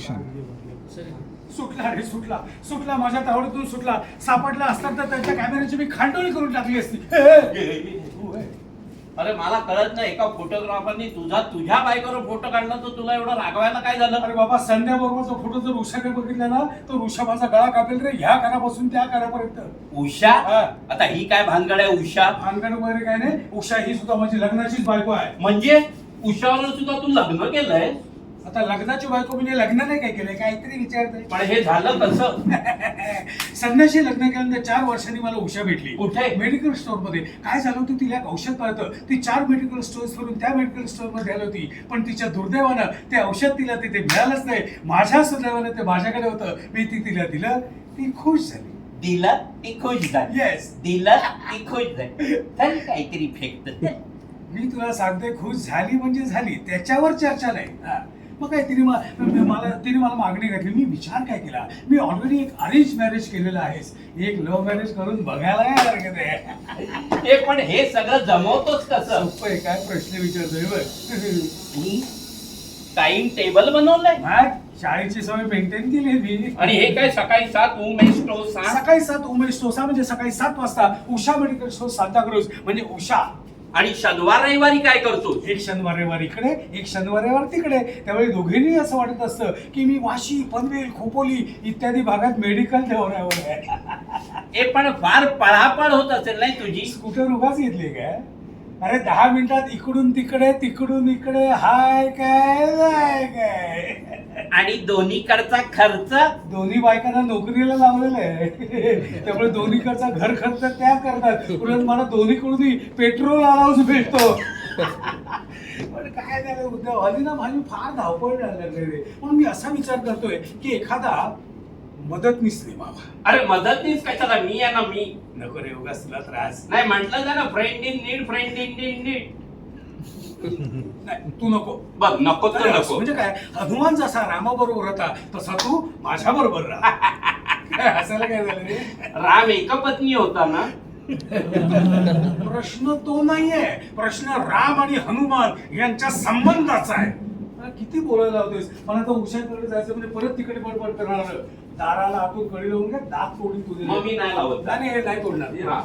Action सुटला रे सुटला. सुटला माझ्या तावडीतून सुटला. सापडला असता तर त्याच्या कॅमेऱ्याची मी खांडोळी करून टाकली असती. हे, हे, हे. अरे मला कळत नाही एका फोटोग्राफरनी तुझा तुझ्या बायकोवर फोटो काढला तर तुला एवढं रागवायला काय झालं? अरे बाबा संध्या बरोबरचा फोटो जर उषाने बघितला ना तर ऋषभाचा गळा कापेल रे ह्या कानापासून त्या कानापर्यंत उषा? हा. आता ही काय भानगड आहे उषा? भानगड वगैरे काय नाही. उषा ही सुद्धा माझी लग्नाचीच बायको आहे. म्हणजे? उषावर सुद्धा तू लग्न केलंय आता लग्नाची बायको म्हणजे लग्न नाही काय केलंय काहीतरी विचारते पण हे झालं कसं? संध्याशी लग्न केल्यानंतर चार वर्षांनी मला उषा भेटली. कुठे? मेडिकल स्टोरमध्ये. काय झालं होतं तिला एक औषध पाहतं ती चार मेडिकल स्टोअर्स करून त्या मेडिकल स्टोअरमध्ये आली होती. पण तिच्या दुर्दैवानं ते औषध तिला तिथे मिळालंच नाही. माझ्या सुदैवानं ते माझ्याकडे होतं. मी ती तिला दिलं ती खुश झाली. दिलं ती खुश झाली. येस दिलं ती खुश झाली. चल काहीतरी फेकत. मी तुला सांगते खुश झाली म्हणजे झाली. त्याच्यावर चर्चा नाही. हा. मग काय तिने मा- मला तिने मला मागणी घातली. मी विचार काय केला? मी ऑलरेडी एक अरेंज मॅरेज केलेलं आहेस. एक लव्ह मॅरेज करून बघायला काय हरकत आहे? हे पण हे सगळं जमवतोच कसं? सोपं काय प्रश्न विचारतोय बघ. टाइम टेबल बनवलंय. शाळेची सवय मेंटेन केली मी. आणि हे काय सकाळी सात उमेश टोस सकाळी सात उमेश टोसा म्हणजे सकाळी सात वाजता उषा मेडिकल स्टोर सांताक्रूज. म्हणजे उषा. आणि शनिवार रविवारी काय करतो? एक शनिवार रविवार इकडे एक शनिवार रविवार तिकडे. त्यावेळी दोघींनी असं वाटत असतं की मी वाशी पनवेल खोपोली इत्यादी भागात मेडिकल दौऱ्यावर आहे. हे पण फार पळापळ होत असेल नाही तुझी? स्कूटर उभाच घेतली काय? अरे दहा मिनिटात इकडून तिकडे तिकडून इकडे हाय काय जाय काय. आणि दोन्हीकडचा खर्च? दोन्ही बायकांना नोकरीला लावलेलं आहे. त्यामुळे दोन्हीकडचा घर खर्च त्या करतात. उलट मला दोन्हीकडून पेट्रोल अलाउन्स भेटतो. पण काय झालं उद्या ना माझी फार धावपळ लागली रे म्हणून मी असा विचार करतोय की एखादा मदतनीस रे बाबा. अरे मदतनीस कशाला मी आहे ना मी. नको रे उगाच तुला त्रास. नाही म्हटलं जा ना friend in need friend in need need नाही तू नको. बघ नको तर नको. म्हणजे काय हनुमान जसा रामाबरोबर होता तसा तू माझ्या बरोबर राहा हसायला काय झालं रे? राम एकपत्नी होता ना? प्रश्न तो नाहीये. प्रश्न राम आणि हनुमान यांच्या संबंधाचा आहे. मला किती बोलायला लावतोयस मला आता उशांकडे जायचं म्हणजे परत तिकडे बडबड करणार दाराला आतून कडी लावून काय दात तोडून तुझे मी नाही लावत. नाही नाही तोडणार. हा,